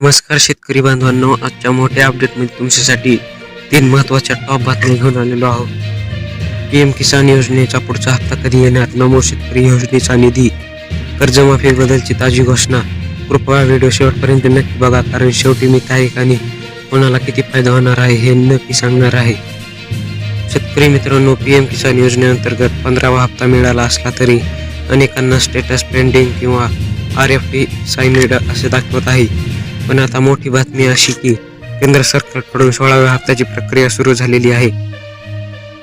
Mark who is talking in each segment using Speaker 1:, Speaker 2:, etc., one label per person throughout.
Speaker 1: नमस्कार शेतकरी बांधवांनो आजच्या मोठ्या अपडेटमध्ये तुमच्यासाठी तीन महत्त्वाच्या टॉप बातम्या घेऊन आलेलो आहोत. पी एम किसान योजनेचा पुढचा हप्ता कधी येणार? नमो शेतकरी योजनेचा निधी कर्जमाफीबद्दलची ताजी घोषणा. कृपया व्हिडिओ शेवटपर्यंत नक्की बघा कारण शेवटी मी तारीखाने कोणाला किती फायदा होणार आहे हे नक्की सांगणार आहे. शेतकरी मित्रांनो पी एम किसान योजनेअंतर्गत पंधरावा हप्ता मिळाला असला तरी अनेकांना स्टेटस पेंडिंग किंवा आर एफ टी साईन असे दाखवत आहे. पण आता मोठी बातमी अशी की केंद्र सरकारकडून सोळाव्या हप्त्याची प्रक्रिया सुरू झालेली आहे.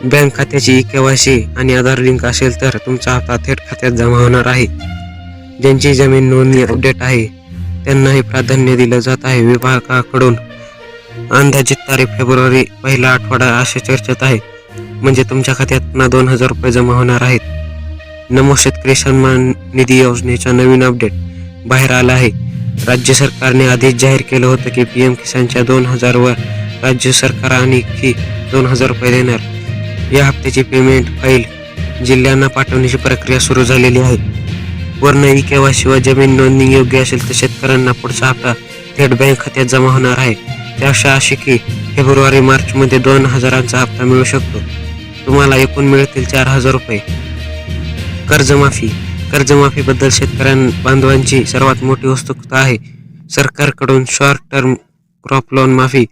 Speaker 1: बँक खात्याची केवायसी आणि आधार लिंक असेल तर तुमचा हप्ता थेट खात्यात जमा होणार आहे. ज्यांची जमीन नोंदणी अपडेट आहे त्यांनाही प्राधान्य दिलं जात आहे. विभागाकडून अंदाजित तारीख फेब्रुवारी पहिला आठवडा असे चर्चेत आहे. म्हणजे तुमच्या खात्यात पुन्हा दोन हजार रुपये जमा होणार आहेत. नमो शेतकरी सन्मान निधी योजनेचा नवीन अपडेट बाहेर आला आहे. राज्य सरकारने आधीच जाहीर केलं होतं की पी एम किसानच्या दोन हजारवर राज्य सरकार आणि फी दोन हजार रुपये देणार. या हप्त्याची पेमेंट फाईल जिल्ह्यांना पाठवण्याची प्रक्रिया सुरू झालेली आहे. वर्ण ई केवायसी जमीन नोंदणी योग्य असेल तर शेतकऱ्यांना पुढचा हप्ता थेट बँक खात्यात जमा होणार आहे. त्याशा अशी की फेब्रुवारी मार्चमध्ये दोन हजारांचा हप्ता मिळू शकतो. तुम्हाला एकूण मिळतील चार हजार रुपये. कर्जमाफी कर्जमाफीबद्दल शेतकऱ्यां बांधवांची सर्वात मोठी उत्सुकता आहे. सरकारकडून शॉर्ट टर्म क्रॉप लोन माफी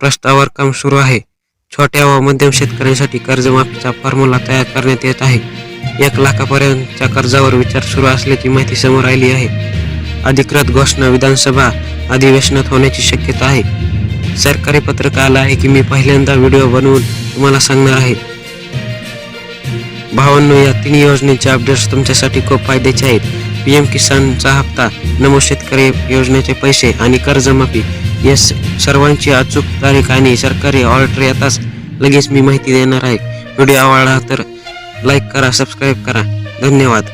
Speaker 1: प्रस्तावावर काम सुरू आहे. छोट्या व मध्यम शेतकऱ्यांसाठी कर्जमाफीचा फॉर्म्युला तयार करण्यात येत आहे. एक लाखापर्यंतच्या कर्जावर विचार सुरू असल्याची माहिती समोर आली आहे. अधिकृत घोषणा विधानसभा अधिवेशनात होण्याची शक्यता आहे. सरकारी पत्रक आलं आहे की मी पहिल्यांदा व्हिडिओ बनवून तुम्हाला सांगणार आहे. भावांनो या तीन योजनेचे अपडेट्स तुमच्यासाठी खूप फायद्याचे आहेत. पी एम किसानचा हप्ता नमो शेतकरी योजनेचे पैसे आणि कर्जमाफी या स- सर्वांची अचूक तारीख आणि सरकारी ऑर्डर येताच लगेच मी माहिती देणार आहे. व्हिडिओ आवडला तर लाईक करा सबस्क्राईब करा. धन्यवाद.